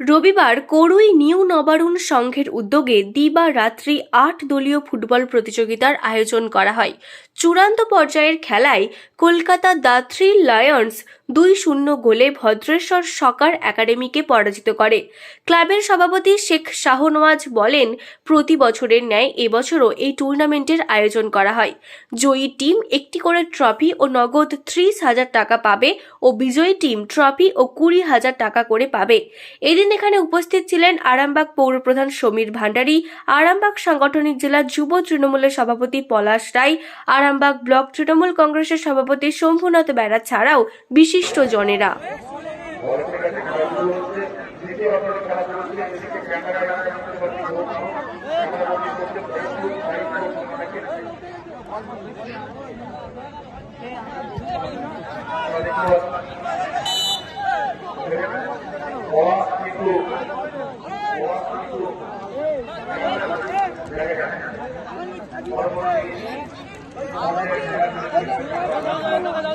রবিবার করুই নিউ নবারুণ সংঘের উদ্যোগে দিবা রাত্রি আট দলীয় ফুটবল প্রতিযোগিতার আয়োজন করা হয়। চূড়ান্ত পর্যায়ের খেলায় কলকাতা দ্য থ্রি লায়ন্স দুই শূন্য গোলে ভদ্রেশ্বর সকার একাডেমিকে পরাজিত করে। ক্লাবের সভাপতি শেখ শাহনওয়াজ বলেন, প্রতি বছরের ন্যায় এবছরও এই টুর্নামেন্টের আয়োজন করা হয়। জয়ী টিম একটি করে ট্রফি ও নগদ ত্রিশ হাজার টাকা পাবে ও বিজয়ী টিম ট্রফি ও কুড়ি হাজার টাকা করে পাবে। এদিন এখানে উপস্থিত ছিলেন আরামবাগ পৌরপ্রধান সমীর ভান্ডারী, আরামবাগ সাংগঠনিক জেলা যুব তৃণমূলের সভাপতি পলাশ রায়, আরামবাগ ব্লক তৃণমূল কংগ্রেসের সভাপতি শম্ভুনাথ বেড়া ছাড়াও বিশিষ্টজনেরা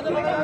Gracias.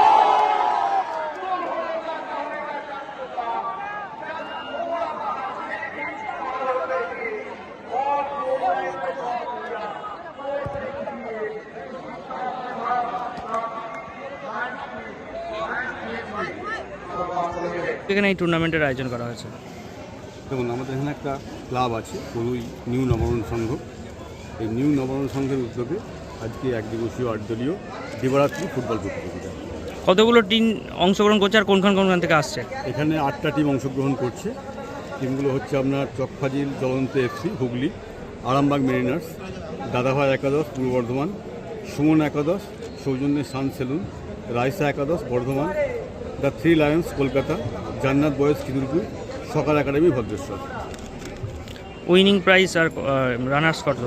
এখানে এই টুর্নামেন্টের আয়োজন করা হয়েছে। দেখুন আমাদের এখানে একটা ক্লাব আছে কলুই নিউ নবরণ সংঘ। এই নিউ নবরণ সংঘের উদ্যোগে আজকে এক দিবসীয় আট দলীয় দিবারাত্রি ফুটবল প্রতিযোগিতা। কতগুলো টিম অংশগ্রহণ করছে আর কোনখান কোনখান থেকে আসছে? এখানে আটটা টিম অংশগ্রহণ করছে। টিমগুলো হচ্ছে আপনার চকফাজিল জ্বলন্ত এফসি হুগলি আরামবাগ মেরিনার্স দাদাভাই একাদশ পূর্ব বর্ধমান সুমন একাদশ সৌজন্যে সান সেলুন রাইসা একাদশ Bardhaman the three lions Kolkata Jannat boys Khidirpur সকাল একাডেমি ভদ্রেশ্বর। উইনিং প্রাইস আর রানার্স কত?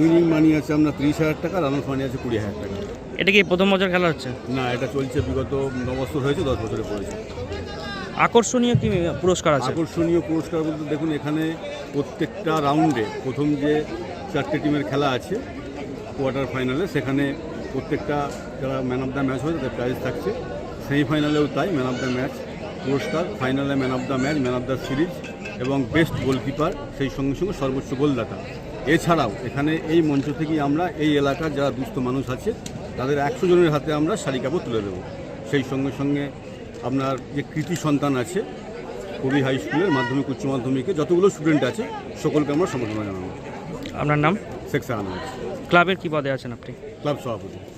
উইনিং মানি আছে আপনার তিরিশ হাজার টাকা রানার্স মানি আছে কুড়ি হাজার টাকা। এটা কি প্রথম বছর খেলা হচ্ছে? না এটা চলছে বিগত ন বছর হয়েছে দশ বছরে পড়েছে। আকর্ষণীয় কি পুরস্কার আছে? আকর্ষণীয় পুরস্কার বলতে দেখুন এখানে প্রত্যেকটা রাউন্ডে প্রথম যে চারটে টিমের খেলা আছে কোয়ার্টার ফাইনালে সেখানে প্রত্যেকটা যারা ম্যান অফ দ্য ম্যাচ হয় তাদের প্রাইজ থাকছে। সেমিফাইনালেও তাই ম্যান অফ দ্য ম্যাচ। পুরস্কার ফাইনালে man of the match man of the series এবং বেস্ট গোলকিপার সেই সঙ্গে সঙ্গে সর্বোচ্চ গোলদাতা। এছাড়াও এখানে এই মঞ্চ থেকেই আমরা এই এলাকার যারা দুস্থ মানুষ আছে তাদের একশো জনের হাতে আমরা শাড়ি কাপড় তুলে দেবো। সেই সঙ্গে সঙ্গে আপনার যে কৃতি সন্তান আছে কবি হাই স্কুলের মাধ্যমিক উচ্চ মাধ্যমিকে যতগুলো স্টুডেন্ট আছে সকলকে আমরা সম্বোধনা জানাব। আপনার নাম? শেখ সাহানুজ ক্লাবের কি পদে আছেন আপনি? ক্লাব সভাপতি।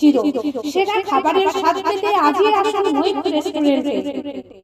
zero. সেরা খাবারের স্বাদ পেতে আজই আসুন মৈত্র রেস্টুরেন্টে।